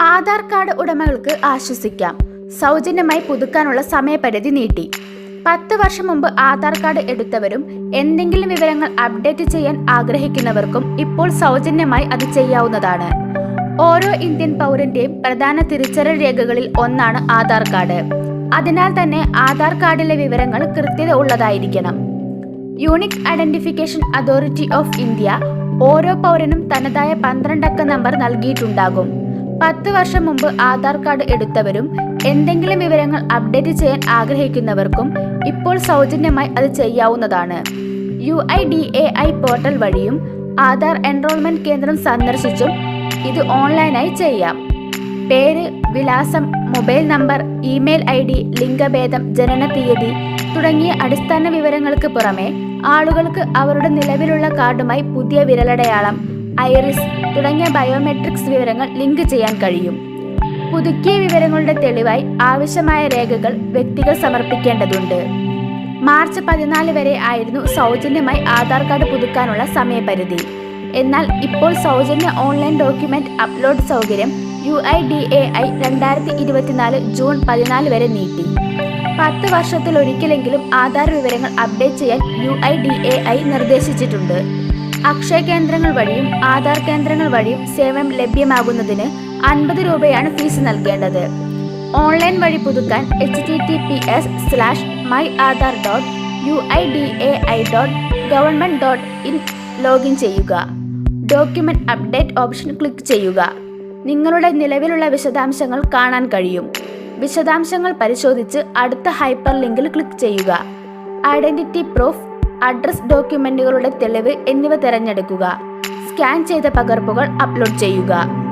Aadhaar card ഉടമകൾക്ക് ആശ്വസിക്കാം. സൗജന്യമായി പുതുക്കാനുള്ള സമയപരിധി നീട്ടി. പത്ത് വർഷം മുമ്പ് ആധാർ കാർഡ് എടുത്തവരും എന്തെങ്കിലും വിവരങ്ങൾ അപ്ഡേറ്റ് ചെയ്യാൻ ആഗ്രഹിക്കുന്നവർക്കും ഇപ്പോൾ സൗജന്യമായി അത് ചെയ്യാവുന്നതാണ്. ഓരോ ഇന്ത്യൻ പൗരന്റെയും പ്രധാന തിരിച്ചറിയൽ രേഖകളിൽ ഒന്നാണ് ആധാർ കാർഡ്. അതിനാൽ തന്നെ ആധാർ കാർഡിലെ വിവരങ്ങൾ കൃത്യത ഉള്ളതായിരിക്കണം. Unique identification authority of India ഓരോ പൗരനും തനതായ പന്ത്രണ്ടക്ക നമ്പർ നൽകിയിട്ടുണ്ടാകും. പത്ത് വർഷം മുമ്പ് ആധാർ കാർഡ് എടുത്തവരും എന്തെങ്കിലും വിവരങ്ങൾ അപ്ഡേറ്റ് ചെയ്യാൻ ആഗ്രഹിക്കുന്നവർക്കും ഇപ്പോൾ സൗജന്യമായി അത് ചെയ്യാവുന്നതാണ്. U I D A I portal വഴിയും ആധാർ എൻറോൾമെന്റ് കേന്ദ്രം സന്ദർശിച്ചും ഇത് ഓൺലൈനായി ചെയ്യാം. പേര് വിലാസം mobile number email I D ലിംഗഭേദം ജനന തീയതി തുടങ്ങിയ അടിസ്ഥാന വിവരങ്ങൾക്ക് പുറമെ ആളുകൾക്ക് അവരുടെ നിലവിലുള്ള കാർഡുമായി പുതിയ വിരലടയാളം ഐറിസ് തുടങ്ങിയ ബയോമെട്രിക്സ് വിവരങ്ങൾ ലിങ്ക് ചെയ്യാൻ കഴിയും. പുതുക്കിയ വിവരങ്ങളുടെ തെളിവായി ആവശ്യമായ രേഖകൾ വ്യക്തികൾ സമർപ്പിക്കേണ്ടതുണ്ട്. മാർച്ച് പതിനാല് വരെ ആയിരുന്നു സൗജന്യമായി ആധാർ കാർഡ് പുതുക്കാനുള്ള സമയപരിധി. എന്നാൽ ഇപ്പോൾ സൗജന്യ ഓൺലൈൻ ഡോക്യുമെന്റ് അപ്ലോഡ് സൗകര്യം U I D A I രണ്ടായിരത്തി ഇരുപത്തിനാല് ജൂൺ പതിനാല് വരെ നീട്ടി. പത്ത് വർഷത്തിലൊരിക്കലെങ്കിലും ആധാർ വിവരങ്ങൾ അപ്ഡേറ്റ് ചെയ്യാൻ U I D A I നിർദ്ദേശിച്ചിട്ടുണ്ട്. അക്ഷയ കേന്ദ്രങ്ങൾ വഴിയും ആധാർ കേന്ദ്രങ്ങൾ വഴിയും സേവനം ലഭ്യമാകുന്നതിന് അൻപത് രൂപയാണ് ഫീസ് നൽകേണ്ടത്. ഓൺലൈൻ വഴി പുതുക്കാൻ H T T P S slash my Aadhaar dot U I D A I dot government dot in login ചെയ്യുക. ഡോക്യുമെന്റ് അപ്ഡേറ്റ് ഓപ്ഷൻ ക്ലിക്ക് ചെയ്യുക. നിങ്ങളുടെ നിലവിലുള്ള വിശദാംശങ്ങൾ കാണാൻ കഴിയും. വിശദാംശങ്ങൾ പരിശോധിച്ച് അടുത്ത ഹൈപ്പർ ലിങ്കിൽ ക്ലിക്ക് ചെയ്യുക. ഐഡന്റിറ്റി പ്രൂഫ് അഡ്രസ് ഡോക്യുമെന്റുകളുടെ തെളിവ് എന്നിവ തിരഞ്ഞെടുക്കുക. സ്കാൻ ചെയ്ത പകർപ്പുകൾ അപ്ലോഡ് ചെയ്യുക.